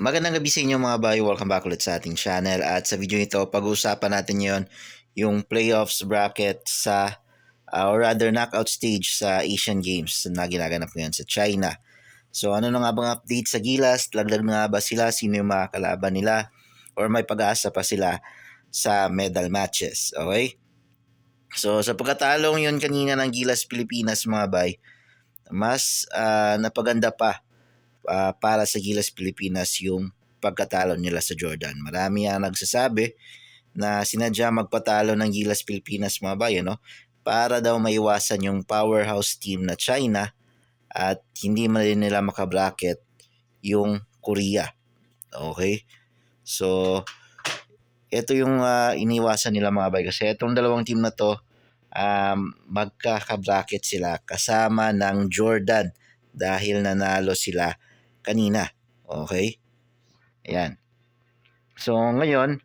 Magandang gabi sa inyo mga bay, welcome back ulit sa ating channel at sa video ito pag-uusapan natin yon yung playoffs bracket sa uh, or rather knockout stage sa Asian Games na ginaganap ngayon sa China. So ano na nga bang update sa Gilas? Laglag na nga ba sila? Sino yung mga kalaban nila? Or may pag-asa pa sila sa medal matches? Okay? So sa pagkatalong yon kanina ng Gilas Pilipinas mga bay, mas uh, napaganda pa uh, para sa Gilas Pilipinas yung pagkatalo nila sa Jordan. Marami ang nagsasabi na sinadya magpatalo ng Gilas Pilipinas mga bayan no? para daw maiwasan yung powerhouse team na China at hindi man rin nila makabracket yung Korea. Okay? So, ito yung uh, iniwasan nila mga bay kasi itong dalawang team na to um, magkakabracket sila kasama ng Jordan dahil nanalo sila kanina. Okay? Ayan. So, ngayon,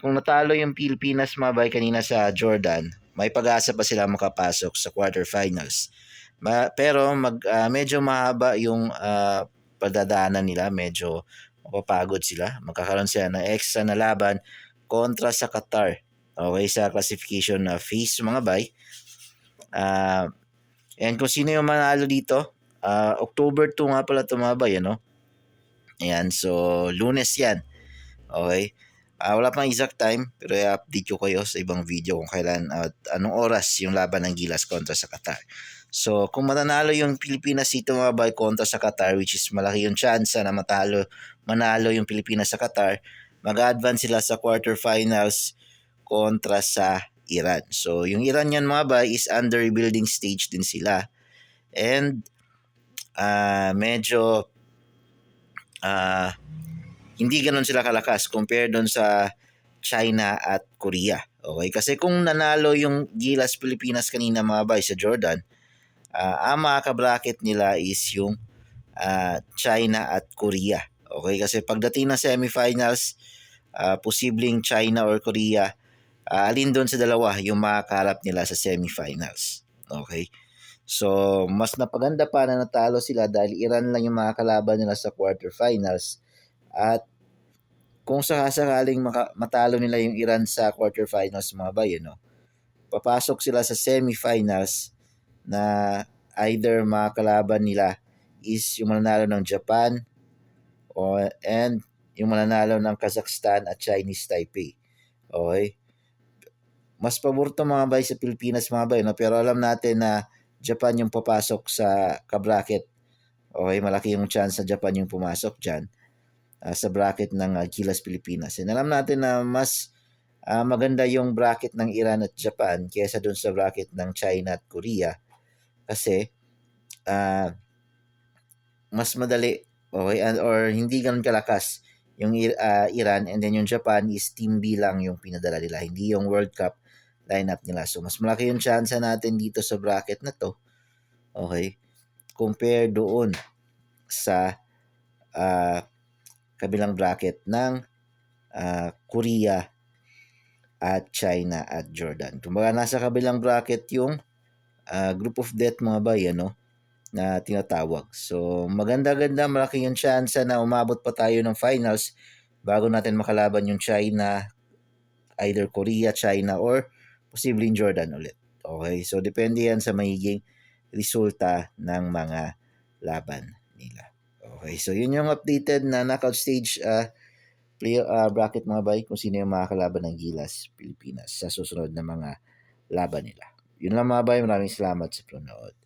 kung natalo yung Pilipinas mabay kanina sa Jordan, may pag-asa pa sila makapasok sa quarterfinals. Ma- pero mag, uh, medyo mahaba yung uh, padadaanan nila, medyo mapapagod sila. Magkakaroon sila ng extra na laban kontra sa Qatar. Okay, sa classification na phase mga bay. Uh, and kung sino yung manalo dito, Uh, October 2 nga pala tumabay, ano? Ayan, so lunes yan. Okay? Uh, wala pang exact time, pero i-update ko kayo sa ibang video kung kailan at anong oras yung laban ng Gilas kontra sa Qatar. So, kung matanalo yung Pilipinas dito mga bay kontra sa Qatar, which is malaki yung chance na matalo, manalo yung Pilipinas sa Qatar, mag-advance sila sa quarterfinals kontra sa Iran. So, yung Iran yan mga bay is under rebuilding stage din sila. And uh, medyo uh, hindi ganoon sila kalakas compare doon sa China at Korea. Okay? Kasi kung nanalo yung Gilas Pilipinas kanina mga bay sa Jordan, uh, ang mga bracket nila is yung uh, China at Korea. Okay? Kasi pagdating ng semifinals, uh, posibleng China or Korea, uh, alin doon sa dalawa yung makakarap nila sa semifinals. Okay? So, mas napaganda pa na natalo sila dahil Iran lang yung mga kalaban nila sa quarterfinals. At kung sakasakaling maka- matalo nila yung Iran sa quarterfinals mga bayan, no? papasok sila sa semifinals na either mga kalaban nila is yung mananalo ng Japan o, and yung mananalo ng Kazakhstan at Chinese Taipei. Okay? Mas paborto mga bay sa Pilipinas mga bay, no? pero alam natin na Japan yung papasok sa ka-bracket. Okay, malaki yung chance na Japan yung pumasok dyan uh, sa bracket ng uh, Gilas Pilipinas. And alam natin na mas uh, maganda yung bracket ng Iran at Japan kaysa dun sa bracket ng China at Korea kasi uh, mas madali okay and or hindi ganun kalakas yung uh, Iran and then yung Japan is team B lang yung pinadala nila hindi yung World Cup lineup nila. So, mas malaki yung chance natin dito sa bracket na to. Okay? Compare doon sa uh, kabilang bracket ng uh, Korea at China at Jordan. Kumbaga nasa kabilang bracket yung uh, group of death mga bay, ano, na tinatawag. So, maganda-ganda, malaki yung chance na umabot pa tayo ng finals bago natin makalaban yung China, either Korea, China, or posibleng Jordan ulit. Okay? So, depende yan sa magiging resulta ng mga laban nila. Okay? So, yun yung updated na knockout stage uh, play, uh, bracket mga bay kung sino yung mga kalaban ng Gilas Pilipinas sa susunod na mga laban nila. Yun lang mga bay. Maraming salamat sa panonood.